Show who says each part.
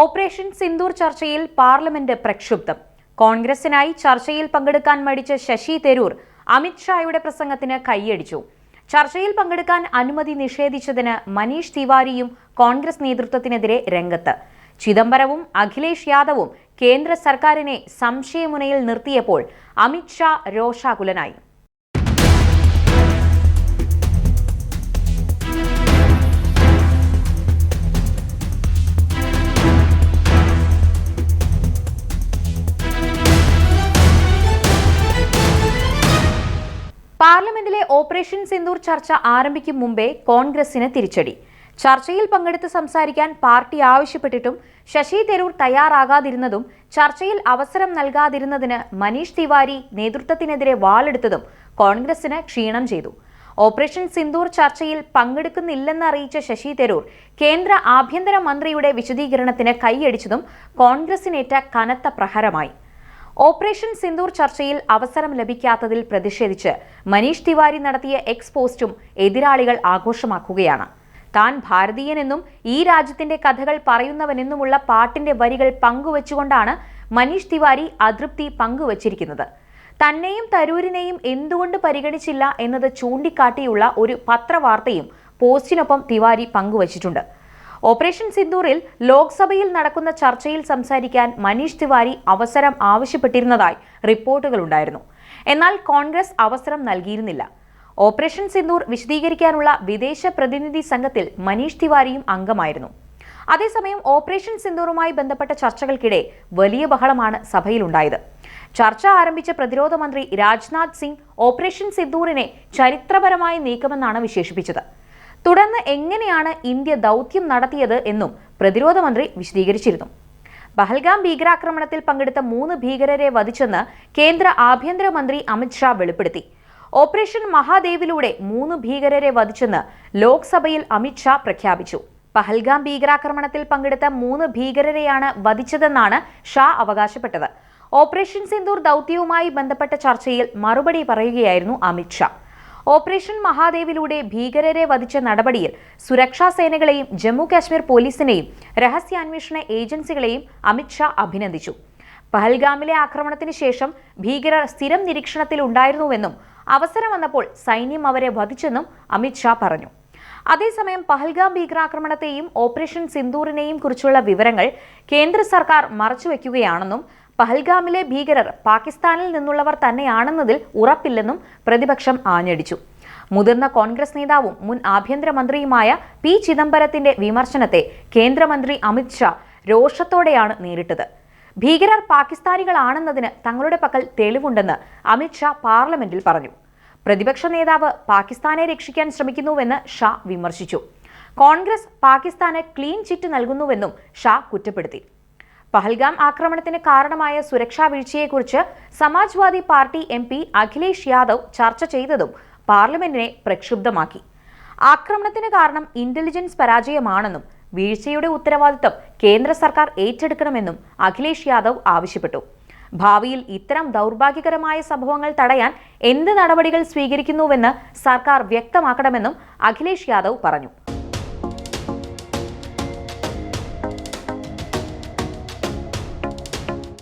Speaker 1: Operation Sindoor ചർച്ചയിൽ parliament പ്രക്ഷുബ്ധം. കോൺഗ്രസിനായി ചർച്ചയിൽ പങ്കെടുക്കാൻ മടിച്ച ശശി തരൂർ അമിത്ഷായുടെ പ്രസംഗത്തിന് കൈയടിച്ചു. ചർച്ചയിൽ പങ്കെടുക്കാൻ അനുമതി നിഷേധിച്ചതിന് മനീഷ് തിവാരിയും കോൺഗ്രസ് നേതൃത്വത്തിനെതിരെ രംഗത്ത്. ചിദംബരവും അഖിലേഷ് യാദവും കേന്ദ്ര സർക്കാരിനെ സംശയമുനയിൽ നിർത്തിയപ്പോൾ അമിത്ഷാ രോഷാകുലനായി. പാർലമെന്റിലെ ഓപ്പറേഷൻ സിന്ദൂർ ചർച്ച ആരംഭിക്കും മുമ്പേ കോൺഗ്രസിന് തിരിച്ചടി. ചർച്ചയിൽ പങ്കെടുത്ത് സംസാരിക്കാൻ പാർട്ടി ആവശ്യപ്പെട്ടിട്ടും ശശി തരൂർ തയ്യാറാകാതിരുന്നതും ചർച്ചയിൽ അവസരം നൽകാതിരുന്നതിന് മനീഷ് തിവാരി നേതൃത്വത്തിനെതിരെ വാളെടുത്തതും കോൺഗ്രസിന് ക്ഷീണം ചെയ്തു. ഓപ്പറേഷൻ സിന്ദൂർ ചർച്ചയിൽ പങ്കെടുക്കുന്നില്ലെന്ന് അറിയിച്ച ശശി തരൂർ കേന്ദ്ര ആഭ്യന്തര മന്ത്രിയുടെ വിശദീകരണത്തിന് കൈയടിച്ചതും കോൺഗ്രസിനേറ്റ കനത്ത പ്രഹരമായി. ഓപ്പറേഷൻ സിന്ദൂർ ചർച്ചയിൽ അവസരം ലഭിക്കാത്തതിൽ പ്രതിഷേധിച്ച് മനീഷ് തിവാരി നടത്തിയ എക്സ്പോസ്റ്റും എതിരാളികൾ ആഘോഷമാക്കുകയാണ്. താൻ ഭാരതീയനെന്നും ഈ രാജ്യത്തിന്റെ കഥകൾ പറയുന്നവനെന്നുമുള്ള പാട്ടിന്റെ വരികൾ പങ്കുവച്ചുകൊണ്ടാണ് മനീഷ് തിവാരി അതൃപ്തി പങ്കുവച്ചിരിക്കുന്നത്. തന്നെയും തരൂരിനെയും എന്തുകൊണ്ട് പരിഗണിച്ചില്ല എന്നത് ചൂണ്ടിക്കാട്ടിയുള്ള ഒരു പത്രവാർത്തയും പോസ്റ്റിനൊപ്പം തിവാരി പങ്കുവച്ചിട്ടുണ്ട്. ഓപ്പറേഷൻ സിന്ദൂറിൽ ലോക്സഭയിൽ നടക്കുന്ന ചർച്ചയിൽ സംസാരിക്കാൻ മനീഷ് തിവാരി അവസരം ആവശ്യപ്പെട്ടിരുന്നതായി റിപ്പോർട്ടുകളുണ്ടായിരുന്നു. എന്നാൽ കോൺഗ്രസ് അവസരം നൽകിയിരുന്നില്ല. ഓപ്പറേഷൻ സിന്ദൂർ വിശദീകരിക്കാനുള്ള വിദേശ പ്രതിനിധി സംഘത്തിൽ മനീഷ് തിവാരിയും അംഗമായിരുന്നു. അതേസമയം ഓപ്പറേഷൻ സിന്ദൂറുമായി ബന്ധപ്പെട്ട ചർച്ചകൾക്കിടെ വലിയ ബഹളമാണ് സഭയിലുണ്ടായത്. ചർച്ച ആരംഭിച്ച പ്രതിരോധ മന്ത്രി രാജ്നാഥ് സിംഗ് ഓപ്പറേഷൻ സിന്ദൂറിനെ ചരിത്രപരമായ നീക്കമെന്നാണ് വിശേഷിപ്പിച്ചത്. തുടർന്ന് എങ്ങനെയാണ് ഇന്ത്യ ദൗത്യം നടത്തിയത് എന്നും പ്രതിരോധ മന്ത്രി വിശദീകരിച്ചിരുന്നു. ബഹൽഗാം ഭീകരാക്രമണത്തിൽ പങ്കെടുത്ത മൂന്ന് ഭീകരരെ വധിച്ചെന്ന് കേന്ദ്ര ആഭ്യന്തരമന്ത്രി അമിത്ഷാ വെളിപ്പെടുത്തി. ഓപ്പറേഷൻ മഹാദേവിലൂടെ മൂന്ന് ഭീകരരെ വധിച്ചെന്ന് ലോക്സഭയിൽ അമിത്ഷാ പ്രഖ്യാപിച്ചു. പഹൽഗാം ഭീകരാക്രമണത്തിൽ പങ്കെടുത്ത മൂന്ന് ഭീകരരെയാണ് വധിച്ചതെന്നാണ് ഷാ അവകാശപ്പെട്ടത്. ഓപ്പറേഷൻ സിന്ദൂർ ദൗത്യവുമായി ബന്ധപ്പെട്ട ചർച്ചയിൽ മറുപടി പറയുകയായിരുന്നു അമിത്ഷാ ഓപ്പറേഷൻ മഹാദേവിലൂടെ ഭീകരരെ വധിച്ച നടപടിയിൽ സുരക്ഷാ സേനകളെയും ജമ്മു കാശ്മീർ പോലീസിനെയും രഹസ്യാന്വേഷണ ഏജൻസികളെയും അമിത്ഷാ അഭിനന്ദിച്ചു. പഹൽഗാമിലെ ആക്രമണത്തിന് ശേഷം ഭീകരർ സ്ഥിരം നിരീക്ഷണത്തിൽ ഉണ്ടായിരുന്നുവെന്നും അവസരം വന്നപ്പോൾ സൈന്യം അവരെ വധിച്ചെന്നും അമിത്ഷാ പറഞ്ഞു. അതേസമയം പഹൽഗാം ഭീകരാക്രമണത്തെയും ഓപ്പറേഷൻ സിന്ദൂറിനെയും കുറിച്ചുള്ള വിവരങ്ങൾ കേന്ദ്ര സർക്കാർ മറച്ചുവെക്കുകയാണെന്നും പഹൽഗാമിലെ ഭീകരർ പാകിസ്ഥാനിൽ നിന്നുള്ളവർ തന്നെയാണെന്നതിൽ ഉറപ്പില്ലെന്നും പ്രതിപക്ഷം ആഞ്ഞടിച്ചു. മുതിർന്ന കോൺഗ്രസ് നേതാവും മുൻ ആഭ്യന്തരമന്ത്രിയുമായ പി ചിദംബരത്തിന്റെ വിമർശനത്തെ കേന്ദ്രമന്ത്രി അമിത്ഷാ രോഷത്തോടെയാണ് നേരിട്ടത്. ഭീകരർ പാകിസ്ഥാനികളാണെന്നതിന് തങ്ങളുടെ പക്കൽ തെളിവുണ്ടെന്ന് അമിത്ഷാ പാർലമെന്റിൽ പറഞ്ഞു. പ്രതിപക്ഷ നേതാവ് പാകിസ്ഥാനെ രക്ഷിക്കാൻ ശ്രമിക്കുന്നുവെന്ന് ഷാ വിമർശിച്ചു. കോൺഗ്രസ് പാകിസ്ഥാന് ക്ലീൻ ചിറ്റ് നൽകുന്നുവെന്നും ഷാ കുറ്റപ്പെടുത്തി. പഹൽഗാം ആക്രമണത്തിന് കാരണമായ സുരക്ഷാ വീഴ്ചയെക്കുറിച്ച് Samajwadi party M P Akhilesh Yadav ചർച്ച ചെയ്തതും പാർലമെന്റിനെ പ്രക്ഷുബ്ധമാക്കി. ആക്രമണത്തിന് കാരണം ഇന്റലിജൻസ് പരാജയമാണെന്നും വീഴ്ചയുടെ ഉത്തരവാദിത്തം കേന്ദ്ര സർക്കാർ ഏറ്റെടുക്കണമെന്നും അഖിലേഷ് യാദവ് ആവശ്യപ്പെട്ടു. ഭാവിയിൽ ഇത്തരം ദൗർഭാഗ്യകരമായ സംഭവങ്ങൾ തടയാൻ എന്ത് നടപടികൾ സ്വീകരിക്കുന്നുവെന്ന് സർക്കാർ വ്യക്തമാക്കണമെന്നും അഖിലേഷ് യാദവ് പറഞ്ഞു.